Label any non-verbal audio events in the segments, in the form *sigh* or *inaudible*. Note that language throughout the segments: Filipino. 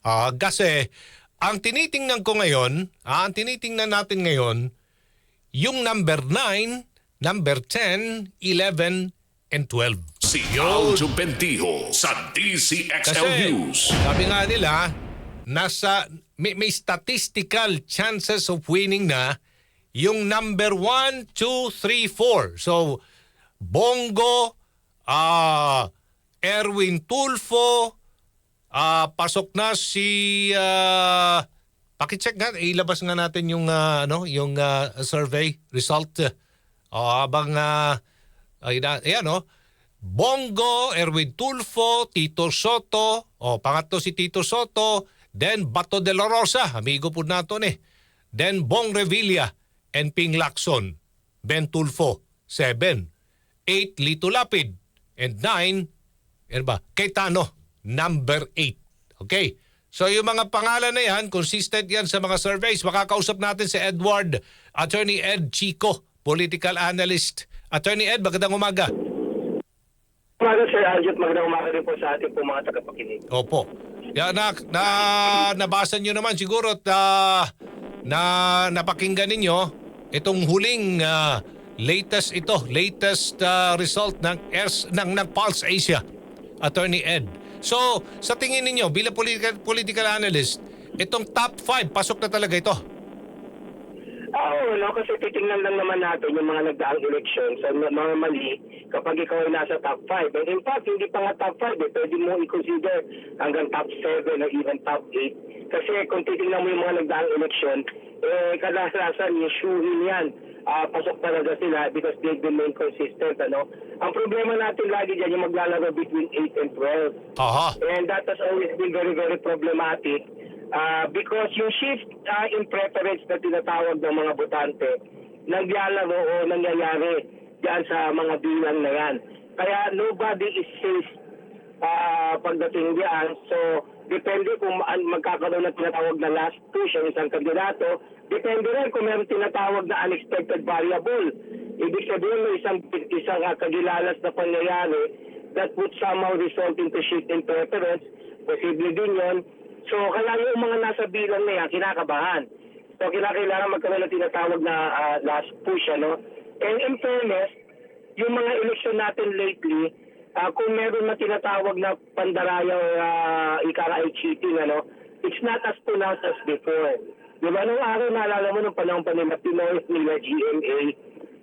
Ah, kasi ang tinitingnan ko ngayon, ah, ang tinitingnan natin ngayon, yung number 9, number 10, 11, and 12. Si Aljo Bentijo sa DCXL Kasi News. sabi nga nila, nasa, may, may statistical chances of winning na yung number 1, 2, 3, 4. So, Bongo, ah Erwin Tulfo, ah pasok na si uh, pakicheck nga ilabas nga natin yung ah, ano yung ah, survey result uh, habang uh, ay na, ayan oh Bongo, Erwin Tulfo, Tito Soto, o pangatlo si Tito Soto, then Bato de la Rosa, amigo po nato ni. Then Bong Revilla and Ping Lacson, Ben Tulfo, 7. 8, Lito Lapid, and 9, ano ba, Cayetano, number 8. Okay? So yung mga pangalan na yan, consistent yan sa mga surveys. Makakausap natin si Edward, Attorney Ed Chico, political analyst. Attorney Ed, magandang umaga. Umaga Sir Aljot, magandang umaga rin po sa ating po mga tagapakinig. Opo. Ya na, na nabasa niyo naman siguro at ah, na napakinggan ninyo itong huling ah, latest ito, latest ah, result ng S ng ng Pulse Asia. Attorney Ed. So, sa tingin ninyo bilang political political analyst, itong top 5 pasok na talaga ito. Ah, Oo, no, kasi titingnan lang naman natin yung mga nagdaang election. So, normally, kapag ikaw ay nasa top 5, and in fact, hindi pa nga top 5, eh, pwede mo i-consider hanggang top 7 or even top 8. Kasi kung titingnan mo yung mga nagdaang election, eh, kadalasan yung shuhin yan. Ah, pasok talaga sila because they've been main consistent, ano. Ang problema natin lagi dyan, yung maglalaro between 8 and 12. Aha. And that has always been very, very problematic uh, because yung shift uh, in preference na tinatawag ng mga botante, naglalaro o nangyayari diyan sa mga bilang na yan. Kaya nobody is safe uh, pagdating diyan. So, depende kung magkakaroon ng tinatawag na last push ang isang kandidato. Depende rin kung meron tinatawag na unexpected variable. Ibig sabihin may isang, isang uh, kagilalas na pangyayari that would somehow result into shift in preference. Posible din yon. So, kaya yung mga nasa bilang na yan, kinakabahan. So, kinakailangan magkaroon ng tinatawag na ah, last push, ano? And in fairness, yung mga election natin lately, ah, kung meron na tinatawag na pandaraya o uh, ikara ay cheating, ano, it's not as pronounced as before. Di ba, nung araw, naalala mo nung panahon pa nila Pinoy, nila GMA,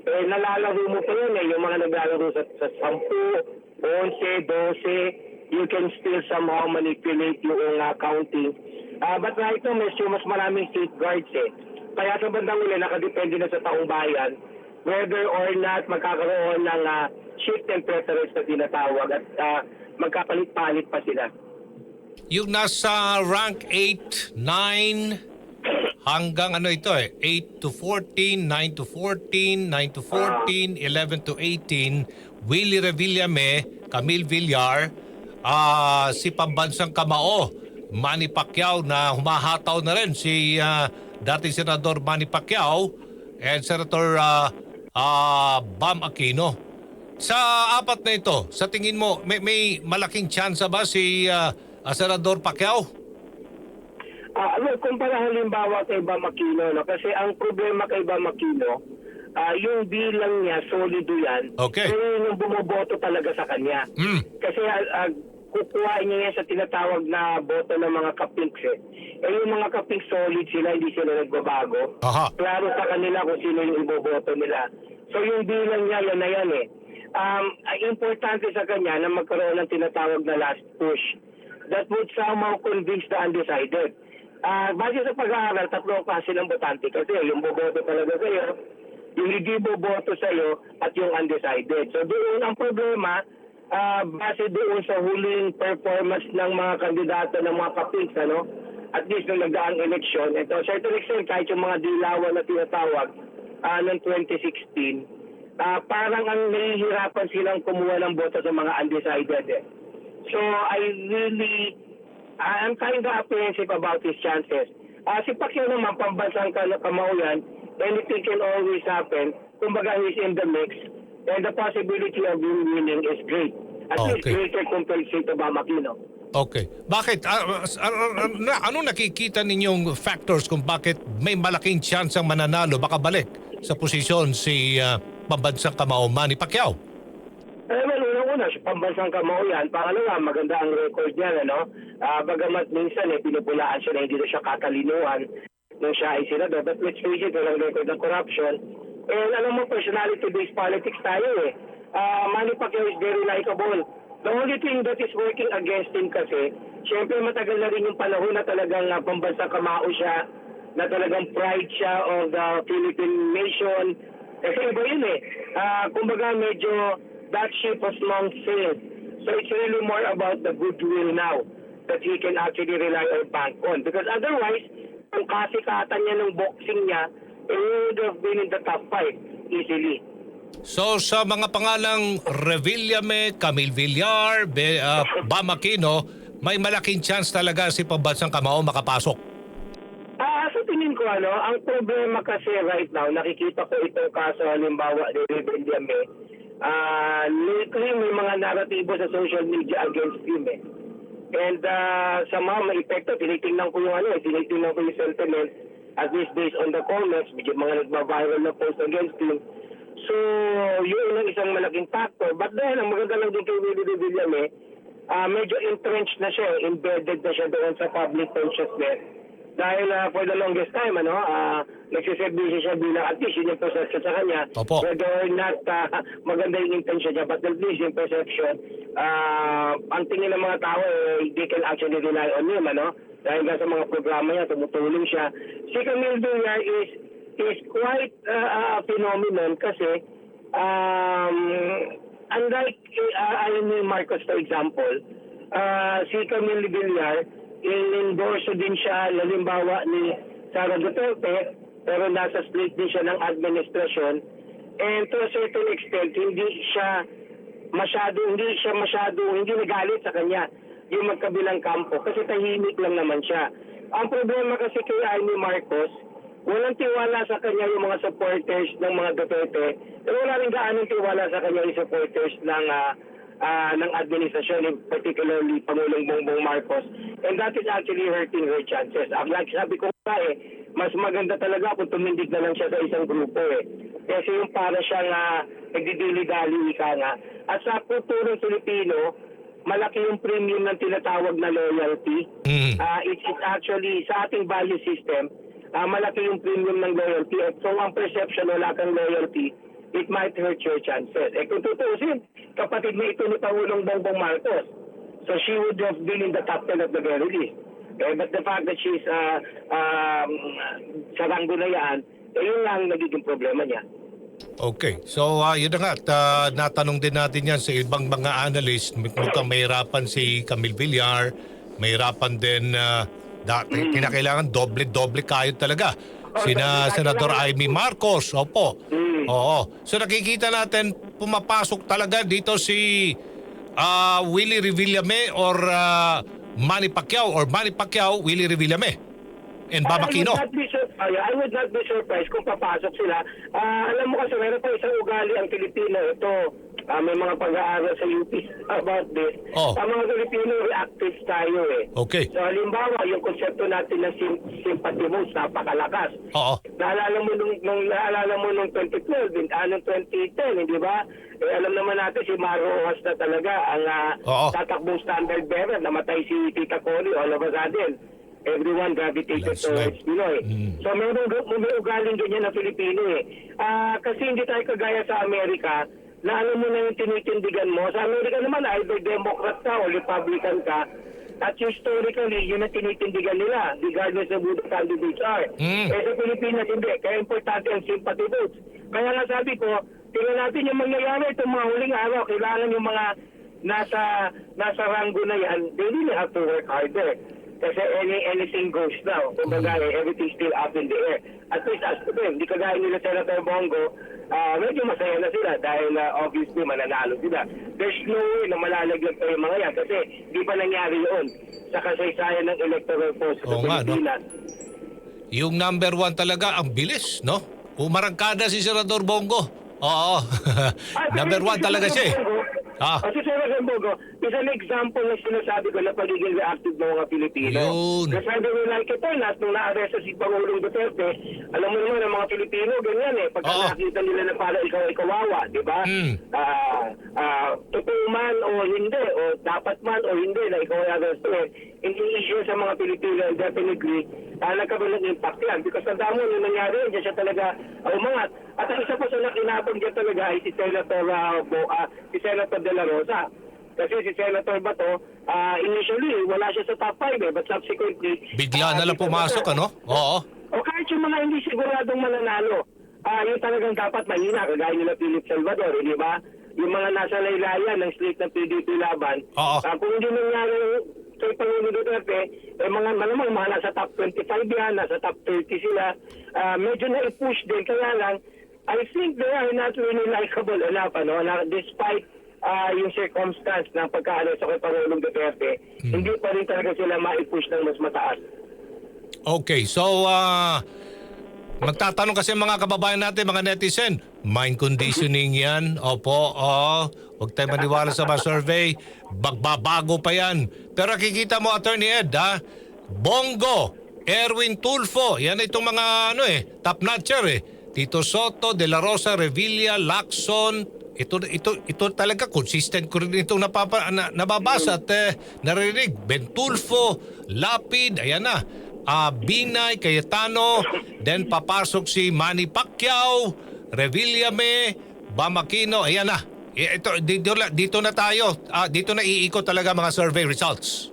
eh, nalalaro mo pa yun eh, yung mga naglalaro sa, sa 10, 11, 12, you can still somehow manipulate yung uh, counting. Ah, but right now, medyo mas maraming safeguards eh. Kaya sa bandang uli, nakadepende na sa taong bayan whether or not magkakaroon ng ah, shift in preference na tinatawag at ah, magkapalit-palit pa sila. Yung nasa rank 8, 9 hanggang ano ito eh, 8 to 14, 9 to 14, 9 to 14, 11 to 18, Willie Revillame, Camille Villar, ah si Pambansang Kamao, Manny Pacquiao na humahataw na rin si ah, dating Senador Manny Pacquiao and Senator ah, ah, Bam Aquino. Sa apat na ito, sa tingin mo, may, may malaking chance ba si ah, Senador Pacquiao? Ah, ano, kumpara halimbawa kay Bam Aquino, no? kasi ang problema kay Bam Aquino, ah, yung bilang niya, solido yan. Okay. Pero yung bumoboto talaga sa kanya. Mm. Kasi ah, ah, kukuha niya yan sa tinatawag na boto ng mga kapinks eh. Eh yung mga kapinks solid sila, hindi sila nagbabago. Aha. Klaro sa kanila kung sino yung iboboto nila. So yung bilang niya, yan na yan eh. Um, importante sa kanya na magkaroon ng tinatawag na last push that would somehow convince the undecided. Ah, base sa pag-aaral, tatlo ang klase ng botante kasi yung boboto talaga sa'yo, yung hindi boboto sa'yo, at yung undecided. So doon ang problema, ah, base doon sa huling performance ng mga kandidato ng mga kapings, ano, at least nung nagdaang eleksyon, ito, certain extent, kahit yung mga dilawan na tinatawag ah, ng 2016, ah, parang ang nahihirapan silang kumuha ng boto sa mga undecided. Eh. So I really, I'm kind of apprehensive about his chances. Ah, si Pacquiao naman, pambansang ka- kamao yan, anything can always happen. Kumbaga, he's in the mix. And the possibility of him winning is great. At least Okay. greater compared to Obama Aquino. Okay. Bakit? Ah, na- ano nakikita ninyong factors kung bakit may malaking chance ang mananalo baka balik sa posisyon si ah, pambansang kamao Manny Pacquiao? Unang-una, si pambansang kamao yan. Pangalawa, maganda ang record niya, ano? Ah, bagamat minsan, eh, pinupulaan siya na hindi na siya katalinuhan nung siya ay senador. But let's face it, walang record ng corruption. And alam mo, personality-based politics tayo eh. Ah, Manny Pacquiao is very likable. The only thing that is working against him kasi, syempre matagal na rin yung panahon na talagang uh, pambansang kamao siya, na talagang pride siya of the Philippine nation. Kasi iba yun eh. Ah, kumbaga medyo that ship has long sailed. So it's really more about the goodwill now that he can actually rely or bank on. Because otherwise, kung kasikatan niya ng boxing niya, he would have been in the top five easily. So sa mga pangalang Revillame, Camille Villar, Be, ah, *laughs* Bam Aquino, may malaking chance talaga si pambansang kamao makapasok. Ah, sa tingin ko ano, ang problema kasi right now, nakikita ko itong kaso halimbawa ni Ruben Ah, lately may mga naratibo sa social media against him eh. And uh, sa mga may epekto, tinitingnan ko yung ano, eh, tinitingnan ko yung sentiment, at least based on the comments, medyo mga nagba-viral na post against him. So, yun ang isang malaking factor. But then, ang maganda lang din kay Willie de Villame, ah medyo entrenched na siya, eh, embedded na siya doon sa public consciousness. Dahil ah, for the longest time, ano, ah nagsiservisyo siya bilang at least yun yung perception sa kanya. Opo. Whether or not ah, maganda yung intention niya, but at least yung perception, ah ang tingin ng mga tao, eh, they can actually rely on him, ano? Dahil nga sa mga programa niya, tumutulong siya. Si Camille Villar is is quite uh, a phenomenon kasi um, unlike uh, Amy Marcos for example, uh, si Camille Villar, in-endorso din siya, halimbawa ni Sara Duterte, pero nasa split din siya ng administrasyon. And to a certain extent, hindi siya masyado, hindi siya masyado, hindi nagalit sa kanya yung magkabilang kampo kasi tahimik lang naman siya. Ang problema kasi kay Amy Marcos, walang tiwala sa kanya yung mga supporters ng mga Duterte. Pero wala rin gaanong tiwala sa kanya yung supporters ng ah, ah, ng administrasyon, particularly Pangulong Bongbong Marcos. And that is actually hurting her chances. Ang like sabi ko nga eh, mas maganda talaga kung tumindig na lang siya sa isang grupo eh. Kasi yung para siyang uh, nagdidili-dali ika nga. At sa kulturang Filipino, malaki yung premium ng tinatawag na loyalty. Mm. Ah, it is actually sa ating value system, ah, malaki yung premium ng loyalty. At kung ang perception wala kang loyalty, it might hurt your chances. Eh kung tutusin, kapatid na ito ni Pangulong Bongbong Marcos. So she would have been in the top 10 at the very least. Eh, but the fact that she's uh, um, sa ranggo na yan, eh, yun lang ang nagiging problema niya. Okay. So ah, yun na nga, at, ah, natanong din natin yan sa ibang mga analyst. Mukhang mahirapan si Camille Villar, mahirapan din uh, dati, kinakailangan doble-doble kayo talaga. Sina Senador Amy Marcos, opo. Oo. So nakikita natin pumapasok talaga dito si ah, Willie Revillame or ah, Manny Pacquiao or Manny Pacquiao, Willie Revillame. And Bam Aquino. I would not be, sur- ay, I would not be surprised kung papasok sila. Ah, alam mo kasi meron pa isang ugali ang Pilipino. Ito, ah, may mga pag-aaral sa UP about this. Oh. Ang mga Pilipino reactive tayo eh. Okay. So halimbawa, yung konsepto natin ng sim- sympathy votes, napakalakas. Oo. Naalala mo nung, nung naalala mo nung 2012, din- ah, nung 2010, hindi ba? Eh, alam naman natin si Maro Rojas na talaga ang Oo. tatakbong standard bearer. Namatay si Tita Connie all of a sudden. Everyone gravitated Landslide. towards Pinoy. Mm. So meron may ugaling ganyan na Filipino eh. Ah, kasi hindi tayo kagaya sa Amerika na alam mo na yung tinitindigan mo. Sa Amerika naman, either Democrat ka o Republican ka. At historically, yun ang tinitindigan nila, regardless of who the candidates are. Mm. Eh sa Pilipinas, hindi. Kaya importante ang sympathy votes. Kaya nga sabi ko, tingnan natin yung mangyayari itong mga huling araw. Kailangan yung mga nasa nasa ranggo na yan, they really have to work harder. Kasi any, anything goes now. Kumbaga, eh, everything's still up in the air. At least as to them, di kagaya nila Senator Bongo, ah medyo masaya na sila dahil ah, obviously mananalo sila. There's no way na malalaglag pa yung mga yan kasi di pa nangyari yun sa kasaysayan ng electoral force sa Oo nga, no? Pilipinas. Yung number one talaga, ang bilis, no? Umarangkada si Senador Bongo. Oo. *laughs* Number one talaga siya eh. Ah. Kasi Sir Rambogo, is an example na sinasabi ko na pagiging reactive ng mga Pilipino. Yun. We like it or not, nung na-arrest si Pangulong Duterte, alam mo naman ang mga Pilipino, ganyan eh. Pagka Oo. nakita nila na para ikaw ay kawawa, di ba? Mm. Ah, ah, totoo man o hindi, o dapat man o hindi na ikaw ay arrested, hindi issue sa mga Pilipino and definitely uh, nagkaroon ng impact yan. Because tanda mo, nung nangyari diyan siya talaga uh, umangat. At ang isa pa sa nakinabang dyan talaga ay si Senator, uh, Bo, ah, si Senator De La Rosa. Kasi si Senator Bato, ah, initially, wala siya sa top 5 eh, but subsequently... Bigla ah, na lang pumasok, siya. ano? Oo. O kahit yung mga hindi siguradong mananalo, ah yung talagang dapat mahina, kagaya nila Philip Salvador, eh, di ba? Yung mga nasa laylayan ng slate ng PDP laban, Oo. ah, kung hindi nangyari kay Pangulong Duterte, eh mga malamang mga nasa top 25 yan, nasa top 30 sila, ah, medyo na-push din, kaya lang, I think they are not really likable enough, ano, na despite ah, yung circumstance ng pagkaalis sa kay Pangulong Duterte, hindi pa rin talaga sila ma-push ng mas mataas. Okay, so ah magtatanong kasi mga kababayan natin, mga netizen, mind conditioning *laughs* yan. Opo, oo. Huwag tayo maniwala sa mga survey. Bagbabago pa yan. Pero kikita mo, Attorney Ed, ha? Bongo, Erwin Tulfo, yan itong mga ano eh, top notcher eh. Tito Soto, De La Rosa, Revilla, Lacson, ito ito ito talaga consistent ko rin itong napapa, na, nababasa at eh, narinig. Bentulfo, Lapid, ayan na. Ah, Binay, Cayetano, then papasok si Manny Pacquiao, Revillame, Bamakino, ayan na. I- Ito, dito, dito na tayo. Ah, dito na iikot talaga mga survey results.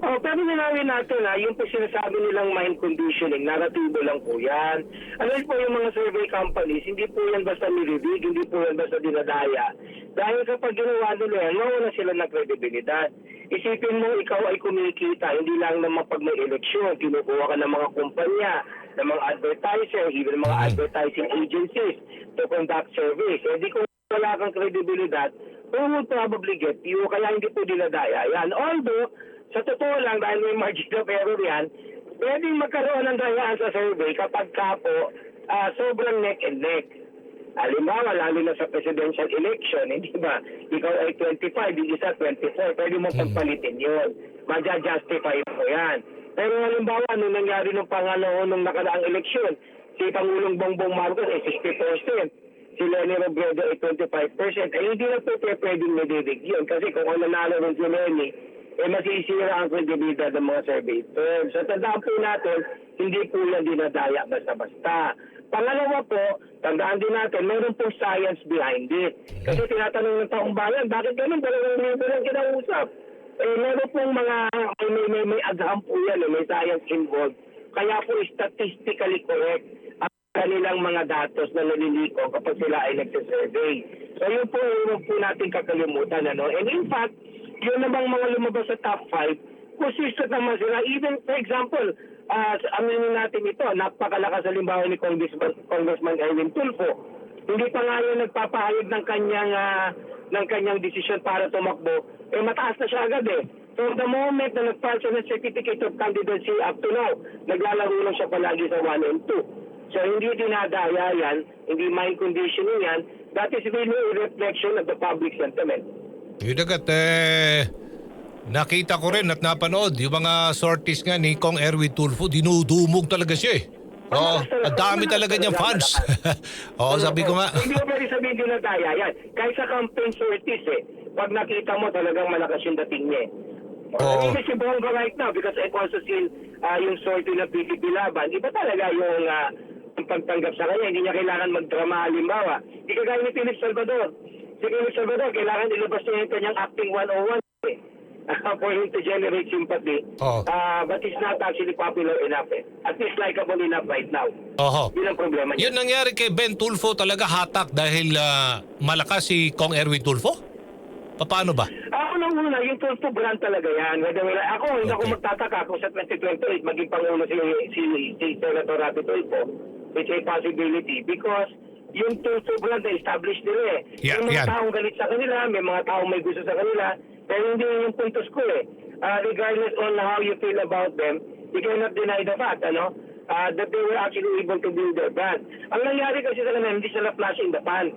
Oh, pero ninawin natin ha, yung po sinasabi nilang mind conditioning, naratibo lang po yan. Ano po yung mga survey companies, hindi po yan basta nilibig, hindi po yan basta dinadaya. Dahil kapag ginawa nila yan, mawala sila ng kredibilidad. Isipin mo, ikaw ay kumikita, hindi lang naman pag may eleksyon, kinukuha ka ng mga kumpanya, ng mga advertiser, even mga advertising agencies to conduct surveys. Eh di kung wala kang kredibilidad, who would probably get you? Kaya hindi po dinadaya yan. Although, sa totoo lang, dahil may margin of error yan, pwedeng magkaroon ng dayaan sa survey kapag ka po ah, sobrang neck and neck. Halimbawa, lalo na sa presidential election, hindi ba? Ikaw ay 25, yung isa 24, pwede mo pagpalitin yun. Madja-justify mo yan. Pero halimbawa, nung nangyari nung pangalawa nung nakaraang eleksyon, si Pangulong Bongbong Marcos ay 60%. Si Lenny Robredo ay 25%. Ay hindi na po pwedeng nadidig yun. Kasi kung ano nanalo rin si Lenny, eh masisira ang kredibilidad ng mga survey firms. So tandaan po natin, hindi po yan dinadaya basta-basta. Pangalawa po, tandaan din natin, meron pong science behind it. Kasi tinatanong ng taong bayan, bakit ganun? Dalawang libo lang kinausap. Eh, meron pong mga, may, may, may, may agham po yan, eh, may science involved. Kaya po statistically correct ang kanilang mga datos na naliliko kapag sila ay nagsisurvey. So yun po, yun po natin kakalimutan. Ano? And in fact, yun namang mga lumabas sa top 5, consistent naman sila. Even, for example, uh, aminin natin ito, napakalakas halimbawa ni Congressman, Congressman Erwin Tulfo. Hindi pa nga yun nagpapahayag ng kanyang ah, ng kanyang desisyon para tumakbo, eh mataas na siya agad eh. From the moment na nag-file siya ng Certificate of Candidacy up to now, naglalaro lang siya palagi sa 1 and 2. So hindi dinadaya yan, hindi mind conditioning yan, that is really a reflection of the public sentiment. Yun agad, eh, nakita ko rin at napanood yung mga sorties nga ni Kong Erwin Tulfo, dinudumog talaga siya eh. Oo, ang dami talaga niyang fans. *laughs* Oo, sabi ko nga. Hindi mo pwede sabihin dinadaya yan. Kahit sa campaign sorties eh, pag nakita mo talagang malakas yung dating niya eh. Oo. Hindi si Bongo right now because I've also seen ah, yung sortie ng PPP laban. Iba talaga yung uh, pagtanggap sa kanya. Hindi niya kailangan magdrama halimbawa. Hindi kagaya ni Philip Salvador. Si Philip Salvador, kailangan ilabas niya yung kanyang acting 101 eh. *laughs* for him to generate sympathy. Oo. Ah, but he's not actually popular enough eh. At least likable enough right now. Oho. Yun ang problema niya. Yun nangyari kay Ben Tulfo talaga hatak dahil ah, malakas si Kong Erwin Tulfo? Paano ba? Ako nang una, yung Tulfo brand talaga yan. Whether wala, ako, hindi ako Okay. magtataka kung sa 2028 maging Pangulo si, si, si Senator Rapi Tulfo. It's a possibility because yung Tulfo brand na established nila eh. Yeah, may mga yan. taong galit sa kanila, may mga taong may gusto sa kanila, pero hindi yun yung puntos ko eh. Ah, regardless on how you feel about them, you cannot deny the fact, ano? ah, that they were actually able to build their brand. Ang nangyari kasi sa kanila, hindi sila flash in the pan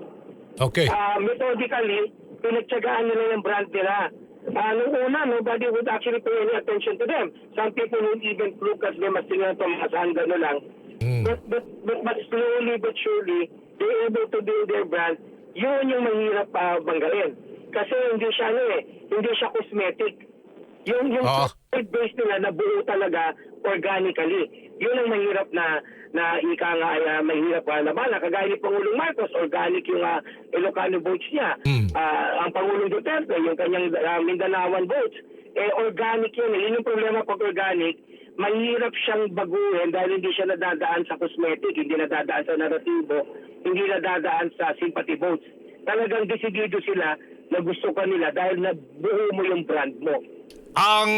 Okay. uh, methodically, pinagtsagaan nila yung brand nila. Ah, nung una, nobody would actually pay any attention to them. Some people would even look at them as tingnan ito, masahan gano'n lang. Mm. But, but, but, but slowly but surely, they're able to build their brand. Yun yung mahirap uh, banggain. Kasi hindi siya, ano eh, hindi siya cosmetic. Yung, yung food base nila na buo talaga organically. Yun ang mahirap na na ika nga ay ah, mahirap uh, labanan. Kagaya ni Pangulong Marcos, organic yung uh, Ilocano votes niya. Mm. Ah, ang Pangulong Duterte, yung kanyang ah, Mindanaoan votes, eh organic yun. Yun yung problema pag organic, mahirap siyang baguhin dahil hindi siya nadadaan sa cosmetic, hindi nadadaan sa naratibo, hindi nadadaan sa sympathy votes. Talagang desidido sila na gusto ka nila dahil nabuo mo yung brand mo. Ang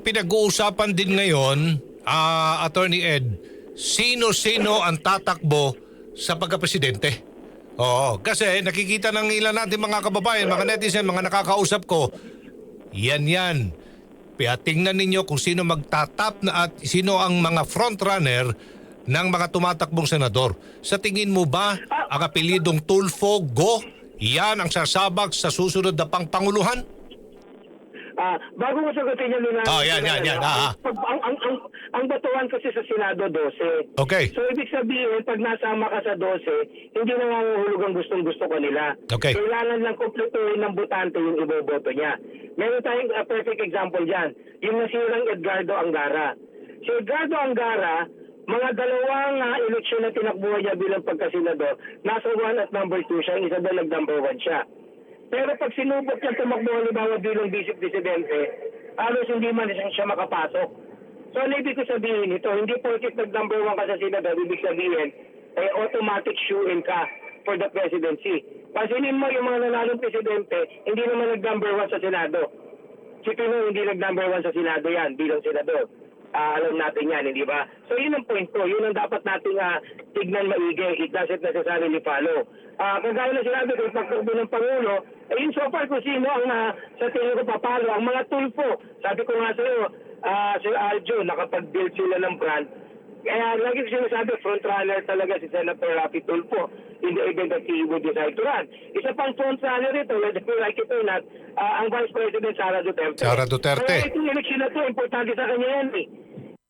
pinag-uusapan din ngayon, ah, Attorney Ed, sino-sino ang tatakbo sa pagka-presidente? Oo, kasi nakikita ng ilan natin mga kababayan, mga netizen, mga nakakausap ko, yan yan. Kaya tingnan ninyo kung sino magtatap na at sino ang mga frontrunner ng mga tumatakbong senador. Sa tingin mo ba ang apelidong Tulfo Go, yan ang sasabak sa susunod na pangpanguluhan? Ah, bago ko sagutin yan, Luna. Oh, yan, yan, yan. Ah, ah. Pag, ang, ang, ang, ang batuhan kasi sa Senado 12. Okay. So, ibig sabihin, pag nasama ka sa 12, hindi na nanguhulog ang gustong-gusto ko nila. Okay. Kailangan lang kumpletuhin ng butante yung iboboto niya. Meron tayong a perfect example dyan. Yung nasirang Edgardo Angara. Si Edgardo Angara, mga dalawang uh, eleksyon na tinakbuhan niya bilang pagkasenador, nasa 1 at number 2 siya, isa doon nag-number 1 siya. Pero pag sinubok niya tumakbo halimbawa bilang vice presidente, halos hindi man siya makapasok. So ano ibig ko sabihin ito? Hindi porket nag-number one ka sa senador, ibig sabihin, eh, automatic shoe-in ka for the presidency. Pansinin mo yung mga nanalong presidente, hindi naman nag-number one sa Senado. Si Pinoy hindi nag-number one sa Senado yan bilang senador. Ah, alam natin yan, hindi ba? So yun ang point ko. Yun ang dapat nating ah, tignan maigi. It doesn't necessarily follow. Ah, kagaya na sinabi ko, pagtakbo ng Pangulo, eh yun so far kung sino ang ah, sa tingin ko papalo. Ang mga tulfo, sabi ko nga sa'yo, ah, Sir Aljo, nakapag-build sila ng brand. Kaya lagi sinasabi, frontrunner talaga si Senator Rafi Tulfo in the event that he would decide to run. Isa pang frontrunner ito, whether you like it or not, ah, ang Vice President Sara Duterte. Sara Duterte. Kaya itong eleksyon na ito, importante sa kanya yan eh.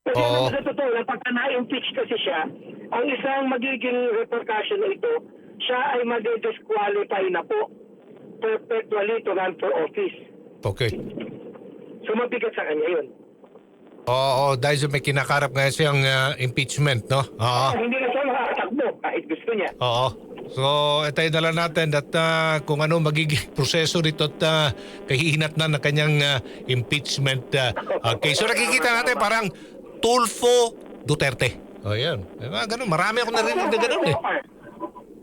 Kasi Oo. naman sa totoo lang, pagka na-impeach kasi siya, ang isang magiging repercussion na ito, siya ay madi-disqualify na po perpetually to run for office. Okay. So mabigat sa kanya yun. Oo, dahil may kinakarap ngayon siyang ah, impeachment, no? Oo. Hindi na siya makakatakbo kahit gusto niya. Oo. So, itayo na lang natin at ah, kung ano magiging *laughs* proseso rito at uh, kahihinat na ng kanyang ah, impeachment ah, ah, case. So, nakikita natin parang Tulfo Duterte. O, yan. Eh, mga ganun. Marami akong narinig na ganun eh.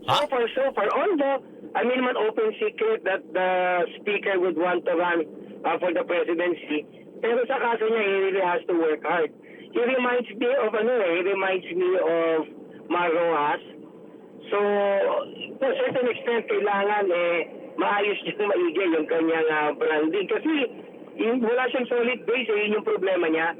So far, so far, although, I mean, man open secret that the speaker would want to run uh, for the presidency, pero sa kaso niya, he really has to work hard. He reminds me of, ano eh, he reminds me of Mar Rojas. So, to a certain extent, kailangan eh, maayos niya maigi yung kanyang uh, branding. Kasi, yung, wala siyang solid base, eh, yun yung problema niya.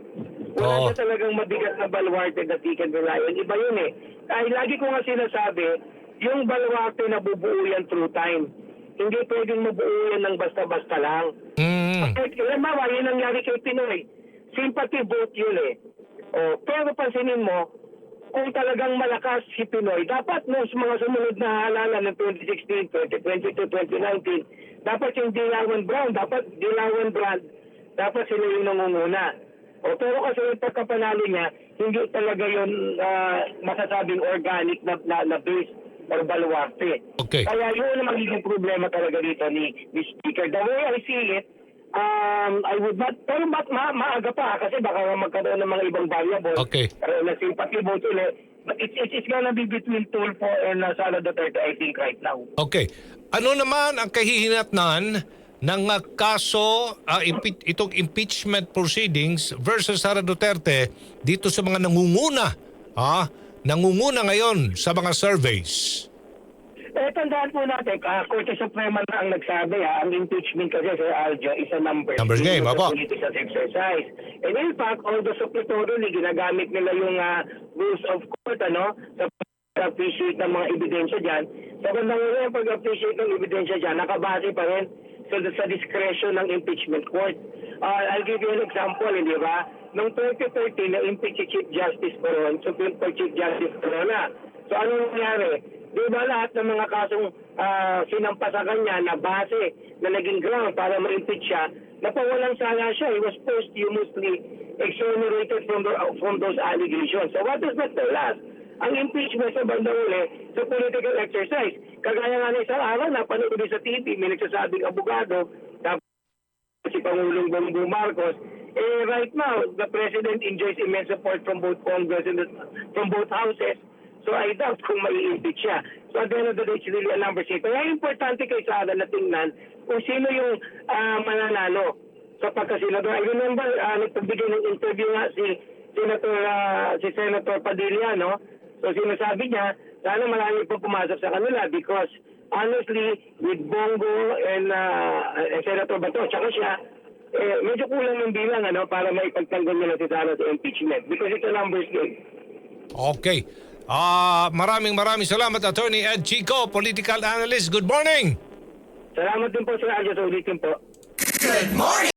Wala Oo. siya talagang mabigat na baluarte that he can rely on. Iba yun eh. Ay, lagi ko nga sinasabi, yung baluarte na bubuo yan through time. Hindi pwedeng mabuo yan ng basta-basta lang. Mm. Halimbawa, yun ang nangyari kay Pinoy. Sympathy vote yun eh. O, pero pansinin mo, kung talagang malakas si Pinoy, dapat no, sa mga sumunod na halalan ng 2016, 2022, 2019, dapat yung Dilawan Brown, dapat Dilawan Brand, dapat sila yung nangunguna. O, pero kasi yung pagkapanalo niya, hindi talaga yun ah, masasabing organic na, na, na base or baluarte. Okay. Kaya yun ang magiging problema talaga dito ni, ni Speaker. The way I see it, um, I would not, pero ma, ma, maaga pa kasi baka magkaroon ng mga ibang variables. Okay. Pero na sympathy vote ulit. But it's, it's, it's gonna be between Tulfo and uh, Sara Duterte, I think, right now. Okay. Ano naman ang kahihinatnan ng ah, kaso, ah, impe- itong impeachment proceedings versus Sara Duterte dito sa mga nangunguna? Ah, nangunguna ngayon sa mga surveys. Eh, tandaan po natin, uh, Korte Suprema na ang nagsabi, ha, ang impeachment kasi, Sir Aljo, is a number. Numbers game, apo. political exercise. And in fact, although suppletory, ginagamit nila yung uh, rules of court, ano, sa appreciate ng mga ebidensya dyan. Sa bandang uli, pag-appreciate ng ebidensya dyan, nakabase pa rin sa, sa discretion ng impeachment court. Uh, I'll give you an example, hindi ba? Noong 2013, na-impeach si Chief Justice Coron, Supreme Court Chief Justice Corona. So ano nangyari? Di ba lahat ng mga kasong uh, sinampa sa kanya na base na naging ground para ma-impeach siya, napawalan sana siya. He was posthumously exonerated from, the, from those allegations. So what does that tell us? Ang impeachment sa bandang uli sa political exercise. Kagaya nga na isang araw, napanood din sa TV, may nagsasabing abogado, tapos si Pangulong Bongbong Marcos, eh right now, the President enjoys immense support from both Congress and the, from both houses. So I doubt kung mai-impeach siya. So at the end of the day, it's really a number game. Kaya importante kay Sara na tingnan kung sino yung ah, mananalo sa pagkasenador. I remember, uh, nagpagbigay ng interview nga si Senator ah, si Senator Padilla, no? So sinasabi niya, sana marami pa pumasok sa kanila because honestly, with Bongo and uh, Senator Bato, tsaka siya, eh, medyo kulang ng bilang ano, para maipagtanggol nila si Sara sa impeachment because it's a numbers game. Okay. Ah, maraming maraming salamat Attorney Ed Chico, political analyst. Good morning. Salamat din po sa radyo sa ulitin po. Good morning.